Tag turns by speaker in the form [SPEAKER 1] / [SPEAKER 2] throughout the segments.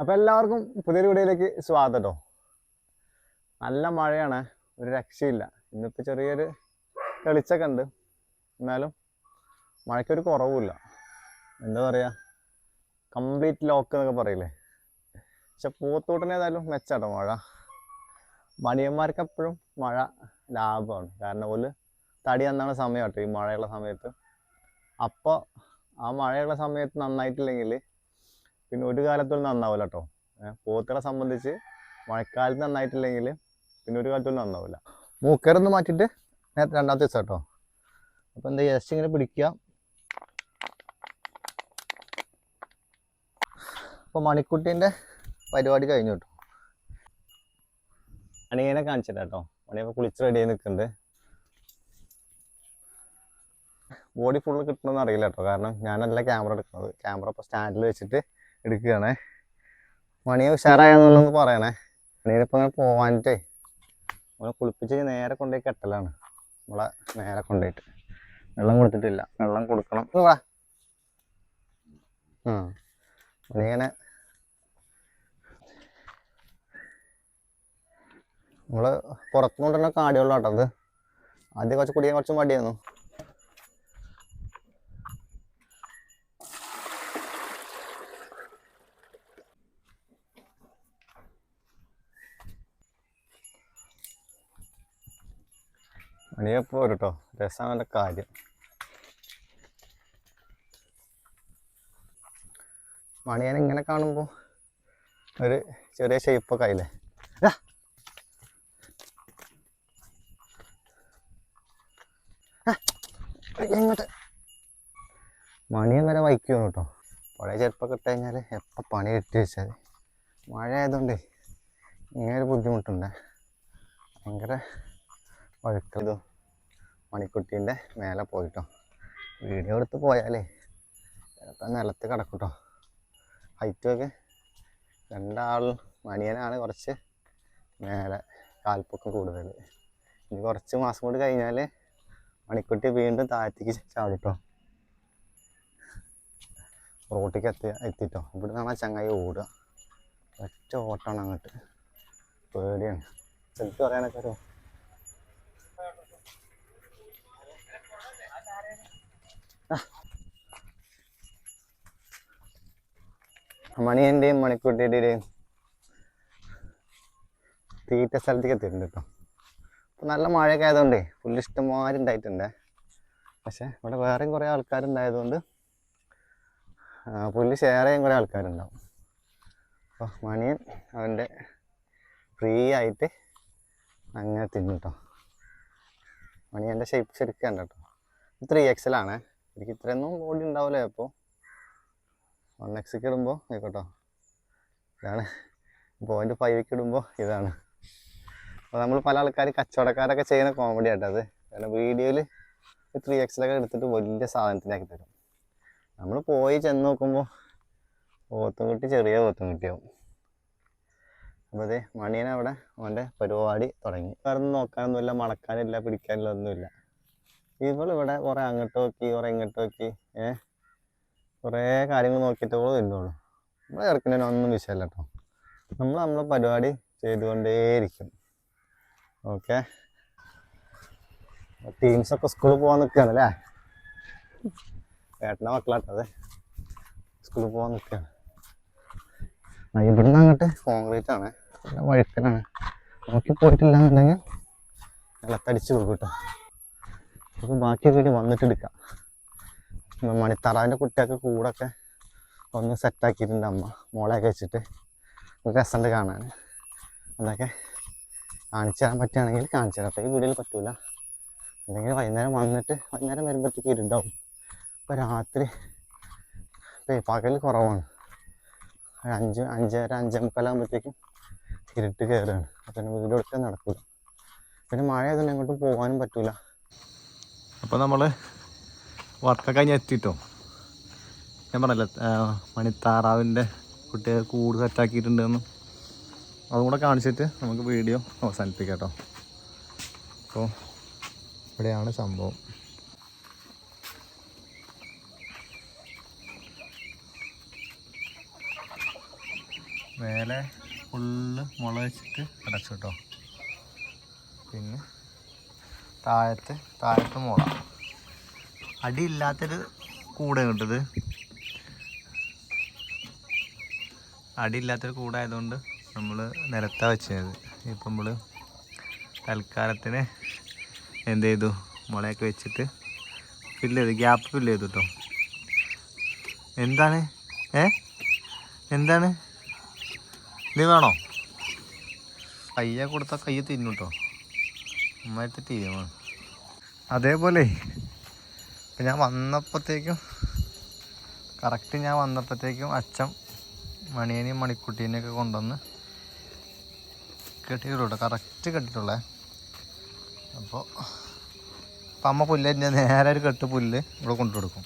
[SPEAKER 1] അപ്പോൾ എല്ലാവർക്കും പുതിയൊരു വീഡിയോയിലേക്ക് സ്വാഗതം നല്ല മഴയാണ് ഒരു രക്ഷയില്ല. ഇന്നിപ്പോൾ ചെറിയൊരു തെളിച്ചൊക്കെ ഉണ്ട്. എന്നാലും മഴയ്ക്കൊരു കുറവുമില്ല. എന്താ പറയുക കംപ്ലീറ്റ് ലോക്ക് എന്നൊക്കെ പറയില്ലേ? പക്ഷെ പൂത്തോട്ടിന് ഏതായാലും മെച്ചാട്ടോ മഴ. മടിയന്മാർക്ക് എപ്പോഴും മഴ ലാഭമാണ്. കാരണം പോലെ തടി നന്നാണ് സമയം കേട്ടോ ഈ മഴയുള്ള സമയത്ത്. അപ്പോൾ ആ മഴയുള്ള സമയത്ത് നന്നായിട്ടില്ലെങ്കിൽ പിന്നെ ഒരു കാലത്തോളം നന്നാവില്ല കേട്ടോ പോത്തുകളെ സംബന്ധിച്ച് മഴക്കാലത്ത് നന്നായിട്ടില്ലെങ്കിൽ പിന്നെ ഒരു കാലത്തോളം നന്നാവില്ല മൂക്കരൊന്ന് മാറ്റിയിട്ട് നേരത്തെ രണ്ടാമത്തെ ദിവസം കേട്ടോ അപ്പോൾ എന്താ ജസ്റ്റ് ഇങ്ങനെ പിടിക്കുക. അപ്പോൾ മണിക്കുട്ടീന്റെ പരിപാടി കഴിഞ്ഞു കേട്ടോ. മണിയനെ കാണിച്ചില്ല കേട്ടോ മണിയൊക്കെ കുളിച്ച് റെഡി ആയി നിൽക്കുന്നുണ്ട്. ബോഡി ഫുള്ള് കിട്ടണമെന്ന് അറിയില്ല കേട്ടോ കാരണം ഞാനല്ല ക്യാമറ എടുക്കുന്നത്. ക്യാമറ ഇപ്പോൾ സ്റ്റാൻഡിൽ വെച്ചിട്ട് എടുക്കുകയാണേ. മണിയെ ഉഷാറായെന്നുള്ളതെന്ന് പറയണേ. മണിയിലിപ്പോൾ അങ്ങനെ പോവാനിട്ടേ നമ്മളെ കുളിപ്പിച്ച് നേരെ കൊണ്ടുപോയി കെട്ടലാണ്. നമ്മളെ നേരെ കൊണ്ടുപോയിട്ട്. വെള്ളം കൊടുത്തിട്ടില്ല. വെള്ളം കൊടുക്കണം. വാ. ആ മണിങ്ങനെ നമ്മൾ പുറത്തുനിന്ന് കൊണ്ടുവരുന്ന കാടിവെള്ളം കേട്ടത് അത് ആദ്യം കുറച്ച് കുടിക്കാൻ കുറച്ച് മടിയായിരുന്നു. മണിയപ്പോ കേട്ടോ രസമാണ് കാര്യം. മണിയനെ ഇങ്ങനെ കാണുമ്പോൾ ഒരു ചെറിയ ഷേപ്പൊക്കെ ആയില്ലേ? എങ്ങോട്ട് മണിയൻ വരെ വൈക്കുന്നു കേട്ടോ പഴയ ചെരുപ്പൊക്കെ ഇട്ട് കഴിഞ്ഞാൽ എപ്പോൾ പണി കിട്ടി വെച്ചാൽ മഴ ആയതുകൊണ്ട് ഇങ്ങനെ ഒരു ബുദ്ധിമുട്ടുണ്ട്. ഭയങ്കര വഴുക്കതും മണിക്കുട്ടീന്റെ മേലെ പോയിട്ടോ. വീഡിയോ എടുത്ത് പോയാലേ ചിലപ്പോൾ നിലത്ത് കിടക്കൂട്ടോ. ഹൈറ്റൊക്കെ രണ്ടാൾ മണിയനാണ് കുറച്ച് മേലെ കാൽപ്പൊക്കം കൂടുതൽ ഇനി കുറച്ച് മാസം കൂടി കഴിഞ്ഞാൽ മണിക്കുട്ടി വീണ്ടും താഴത്തേക്ക് ചാടിട്ടോ. റോട്ടിക്ക് എത്തി എത്തിട്ടോ. ഇവിടെ നിന്നാണ് ചങ്ങായി ഓടുക. ഒറ്റ ഓട്ടമാണ് അങ്ങോട്ട്. പേടിയാണ്. ചെലുത്ത് പറയാനൊക്കെ ഒരു മണിയന്റെയും മണിക്കുട്ടിയുടെയും തീറ്റ സ്ഥലത്തേക്ക് എത്തിയിട്ടുണ്ട് കേട്ടോ. ഇപ്പം നല്ല മഴയൊക്കെ ആയതുകൊണ്ടേ പുല്ല് ഇഷ്ടംമാതിരി ഉണ്ടായിട്ടുണ്ട്. പക്ഷെ ഇവിടെ വേറെയും കുറേ ആൾക്കാരുണ്ടായതുകൊണ്ട് പുല്ല് ഷെയർ ചെയ്യാൻ കുറേ ആൾക്കാരുണ്ടാവും. അപ്പോൾ മണിയൻ അവന്റെ ഫ്രീ ആയിട്ട് അങ്ങനെ തിന്നു കേട്ടോ. മണിയന്റെ ഷേപ്പ് ശരിക്കും കേട്ടോ. ത്രീ എക്സലാണ് എനിക്ക് ഇത്രയൊന്നും ബോഡി ഉണ്ടാവില്ല അപ്പോൾ. വൺ എക്സിക്ക് ഇടുമ്പോൾ ആയിക്കോട്ടോ ഇതാണ്. പോയിന്റ് ഫൈവിക്ക് ഇടുമ്പോൾ ഇതാണ്. അപ്പോൾ നമ്മൾ പല ആൾക്കാർ കച്ചവടക്കാരൊക്കെ ചെയ്യുന്ന കോമഡി ആട്ടോ അത്. കാരണം വീഡിയോയിൽ ത്രീ എക്സിലൊക്കെ എടുത്തിട്ട് വലിയ സാധനത്തിനാക്കി തരും. നമ്മൾ പോയി ചെന്ന് നോക്കുമ്പോൾ പോത്തുംകുട്ടി ചെറിയ പോത്തുംകുട്ടിയാവും. അപ്പോൾ അതെ മണിയനെ അവിടെ അവന്റെ പരിപാടി തുടങ്ങി. വേറെ നോക്കാനൊന്നുമില്ല മണക്കാനില്ല പിടിക്കാനില്ല ഒന്നുമില്ല. ഇവളിവിടെ കുറേ അങ്ങോട്ട് നോക്കി കുറേ ഇങ്ങോട്ട് നോക്കി ഏഹ് കുറേ കാര്യങ്ങൾ നോക്കിയിട്ട് ഓൾ വരുന്നുള്ളൂ. നമ്മളെ ഇറക്കുന്നതിന് ഒന്നും വിഷയമല്ല കേട്ടോ നമ്മൾ നമ്മളെ പരിപാടി ചെയ്തുകൊണ്ടേയിരിക്കും. ഓക്കെ? ടീംസൊക്കെ സ്കൂളിൽ പോകാൻ നിൽക്കുകയാണ് അല്ലേ ഏട്ടന്റെ മക്കളാട്ടോ അതെ. സ്കൂളിൽ പോകാൻ നിൽക്കുകയാണ് ഇവിടുന്ന് അങ്ങോട്ട് കോൺക്രീറ്റ് ആണ്. വഴുക്കലാണ്. നോക്കി പോയിട്ടില്ല എന്നുണ്ടെങ്കിൽ നിലത്തടിച്ച് പോകും കേട്ടോ നമുക്ക് ബാക്കി വീട് വന്നിട്ട് എടുക്കാം. മണിത്തറാവിന്റെ കുട്ടിയൊക്കെ കൂടൊക്കെ ഒന്ന് സെറ്റാക്കിയിട്ടുണ്ട് അമ്മ. മോളെയൊക്കെ വെച്ചിട്ട്. രസമുണ്ട് കാണാൻ. അതൊക്കെ കാണിച്ചു തരാൻ പറ്റുകയാണെങ്കിൽ കാണിച്ചു തരാം. അത്രയും വീഡിയോയിൽ പറ്റൂല. അല്ലെങ്കിൽ വൈകുന്നേരം വന്നിട്ട് വൈകുന്നേരം വരുമ്പോഴത്തേക്ക് ഇരുണ്ടാവും. ഇപ്പോൾ രാത്രി പകൽ കുറവാണ്. അഞ്ച് അഞ്ചര അഞ്ചേ മുക്കാലാകുമ്പോഴത്തേക്കും ഇരുട്ട് കയറുകയാണ് അപ്പം വീഡിയോ എടുക്കാൻ നടക്കില്ല പിന്നെ മഴ ആയതുകൊണ്ട് എങ്ങോട്ടും പോകാനും പറ്റൂല.
[SPEAKER 2] അപ്പോൾ നമ്മൾ വർക്കൊക്കെ കഴിഞ്ഞ് എത്തിട്ടോ. ഞാൻ പറഞ്ഞല്ലോ മണിത്താറാവിന്റെ കുട്ടികൾ കൂട് സെറ്റാക്കിയിട്ടുണ്ടെന്ന് അതും കൂടെ കാണിച്ചിട്ട് നമുക്ക് വീഡിയോ അവസാനിപ്പിക്കാം കേട്ടോ അപ്പോൾ ഇവിടെയാണ് സംഭവം.
[SPEAKER 1] വേല ഫുള്ള് മുള വെച്ചിട്ട് അടച്ചു കേട്ടോ പിന്നെ താഴത്ത് താഴത്ത് മുള. അടിയില്ലാത്തൊരു കൂടെ കിട്ടത് അടിയില്ലാത്തൊരു കൂടായതുകൊണ്ട് നമ്മൾ നിരത്താ വെച്ചത്. ഇപ്പം നമ്മൾ തൽക്കാലത്തിന് എന്ത് ചെയ്തു? മുളയൊക്കെ വെച്ചിട്ട് ഫില്ല് ചെയ്തു. ഗ്യാപ്പ് ഫില്ല് ചെയ്തു കേട്ടോ എന്താണ്? ഏ? എന്താണ്? നീ വേണോ? കയ്യ കൊടുത്താൽ കയ്യ തിന്നു കേട്ടോ അമ്മ ടീമാണ് അതേപോലെ ഇപ്പം ഞാൻ വന്നപ്പോഴത്തേക്കും കറക്റ്റ് ഞാൻ വന്നപ്പോഴത്തേക്കും അച്ഛൻ മണിയനെയും മണിക്കുട്ടീനെയൊക്കെ കൊണ്ടുവന്ന് കെട്ടിയിട്ടുള്ളൂ. കേട്ടോ കറക്റ്റ് കെട്ടിട്ടുള്ളേ അപ്പോൾ അപ്പം അമ്മ പുല്ല് ഞാൻ നേരെ ഒരു കെട്ട് പുല്ല് ഇവിടെ കൊണ്ടു കൊടുക്കും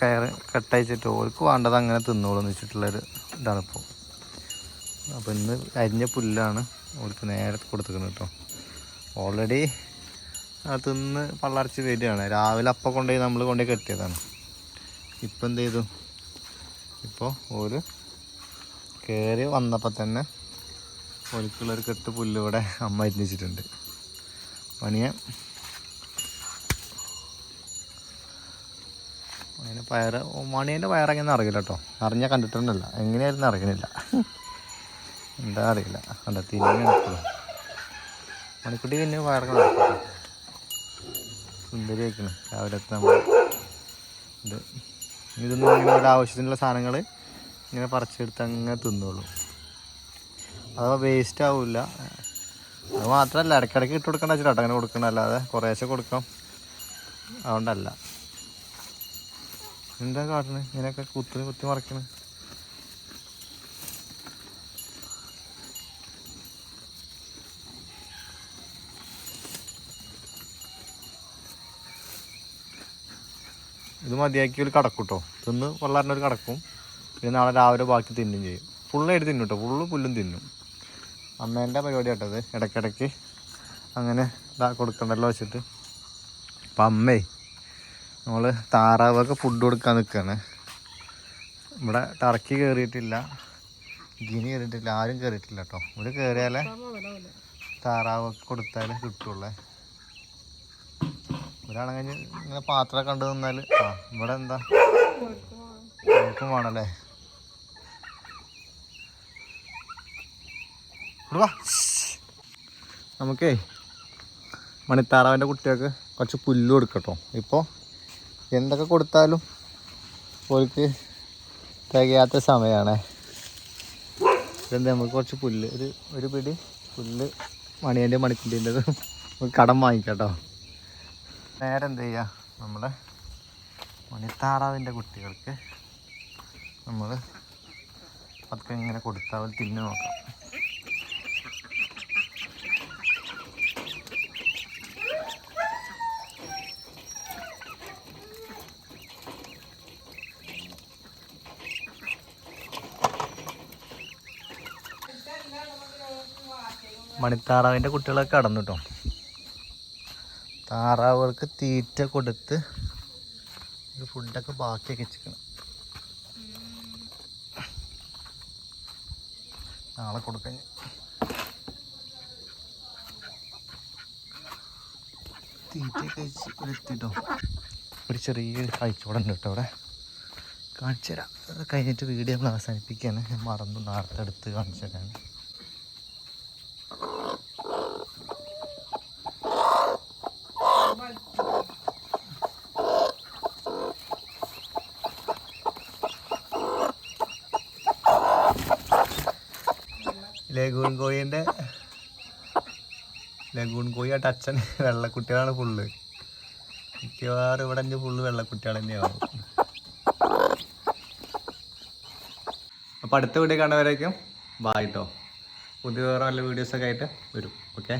[SPEAKER 1] കയറ് കെട്ടയച്ചിട്ട് ഓർക്ക് വേണ്ടത് അങ്ങനെ തിന്നോളൂന്ന് വെച്ചിട്ടുള്ളൊരു ഇതാണ് ഇപ്പോൾ അപ്പോൾ ഇന്ന് അരിഞ്ഞ പുല്ലാണ് ഓർക്ക് നേരെ കൊടുത്തിരിക്കുന്നത് കേട്ടോ. ഓൾറെഡി തിന്ന് പള്ളർച്ച് വരികയാണ്. രാവിലെ അപ്പം കൊണ്ടുപോയി നമ്മൾ കൊണ്ടുപോയി കെട്ടിയതാണ്. ഇപ്പം എന്ത് ചെയ്തു? ഇപ്പോൾ ഒരു കയറി വന്നപ്പോൾ തന്നെ ഒരിക്കലൊരു കെട്ട് പുല്ല് ഇവിടെ അമ്മ ഇരുന്നിച്ചിട്ടുണ്ട് പണിയെ അതിന് പയറ് മണിയന്റെ പയറെങ്ങനെ അറിയില്ല കേട്ടോ. അറിഞ്ഞാൽ കണ്ടിട്ടുണ്ടല്ല. എങ്ങനെയായിരുന്നു അറിയണില്ല. എന്താ അറിയില്ല. കണ്ടെത്തി മണിക്കുട്ടി പിന്നെ പയറൊക്കെ നടക്കും സുന്ദരി ആയിക്കണ് രാവിലെ നമ്മൾ ഇത് ഇതൊന്നും ഇങ്ങനെ ഒരു ആവശ്യത്തിനുള്ള സാധനങ്ങൾ ഇങ്ങനെ പറിച്ചെടുത്ത് അങ്ങനെ തിന്നുള്ളൂ അഥവാ വേസ്റ്റ് ആവില്ല അത് മാത്രമല്ല ഇടയ്ക്കിടയ്ക്ക് ഇട്ട് കൊടുക്കണ്ട വെച്ചിട്ട് അങ്ങനെ കൊടുക്കണം. അല്ലാതെ കുറേശ്ശെ കൊടുക്കാം. അതുകൊണ്ടല്ല. എന്താ കാട്ടണേ? ഇങ്ങനെയൊക്കെ കുത്തിന് കുത്തി മറിക്കണ്. ഇത് മതിയാക്കി ഒരു കടക്കും കേട്ടോ തിന്ന് ഒരു കടക്കും. പിന്നെ നാളെ രാവിലെ ബാക്കി തിന്നും ചെയ്യും. ഫുള്ളായിട്ട് തിന്നും കേട്ടോ ഫുള്ള് പുല്ലും തിന്നും. അമ്മേന്റെ പരിപാടി കേട്ടത് ഇടയ്ക്കിടയ്ക്ക് അങ്ങനെ കൊടുക്കണ്ടല്ലോ വെച്ചിട്ട്. അപ്പം അമ്മേ നമ്മൾ താറാവൊക്കെ ഫുഡ് കൊടുക്കാൻ നിൽക്കുകയാണ് ഇവിടെ ടർക്കി കയറിയിട്ടില്ല ഗിനി കയറിയിട്ടില്ല ആരും കയറിയിട്ടില്ല കേട്ടോ ഇവിടെ കയറിയാലേ താറാവൊക്കെ കൊടുത്താലേ കിട്ടുള്ളേ. ഒരാണെങ്കിൽ ഇങ്ങനെ പാത്രം കണ്ടു നിന്നാൽ ആ ഇവിടെ എന്താ? എനിക്കും വേണല്ലേ. നമുക്കേ മണിത്താറാവിന്റെ കുട്ടികൾക്ക് കുറച്ച് പുല്ല് കൊടുക്കട്ടോ. ഇപ്പോൾ എന്തൊക്കെ കൊടുത്താലും ഓർക്ക് തികയാത്ത സമയമാണ്. ഇതെന്താ നമുക്ക് കുറച്ച് പുല്ല് ഒരു ഒരു പിടി പുല്ല് മണിയന്റെ മണിക്കുട്ടീന്റെത് കടം വാങ്ങിക്കട്ടോ നേരെ എന്ത് ചെയ്യുക നമ്മുടെ മണിത്താറാവിന്റെ കുട്ടികൾക്ക് നമ്മൾ അതൊക്കെ ഇങ്ങനെ കൊടുത്താൽ അവർ തിന്നു നോക്കാം. മണിത്താറാവിന്റെ കുട്ടികളൊക്കെ കടന്നു കേട്ടോ താറാവുകൾക്ക് തീറ്റ കൊടുത്ത് ഫുഡൊക്കെ ബാക്കിയൊക്കെ വെച്ചിരിക്കണം. നാളെ കൊടുക്കാൻ തീറ്റയൊക്കെ വെച്ച് എത്തിട്ടോ ഒരു ചെറിയൊരു ഉണ്ട് കേട്ടോ അവിടെ. കാണിച്ചു തരാം കഴിഞ്ഞിട്ട് വീഡിയോ നമ്മൾ അവസാനിപ്പിക്കുകയാണ്. മറന്നു. നേരത്തെ എടുത്ത് കാണിച്ചു തരാൻ ലഗൂൺ കോഴിന്റെ ലഗൂൺ കോഴി ആയിട്ട് അച്ഛൻ വെള്ളക്കുട്ടികളാണ് ഫുള്ള് മിക്കവാറും ഇവിടെ എന്റെ ഫുള്ള് വെള്ളക്കുട്ടികൾ തന്നെയാവും അപ്പോൾ അടുത്ത വീഡിയോ കാണുന്നവരേക്കും വായിട്ടോ പുതിയ വേറെ നല്ല വീഡിയോസൊക്കെ ആയിട്ട് വരും. ഓക്കെ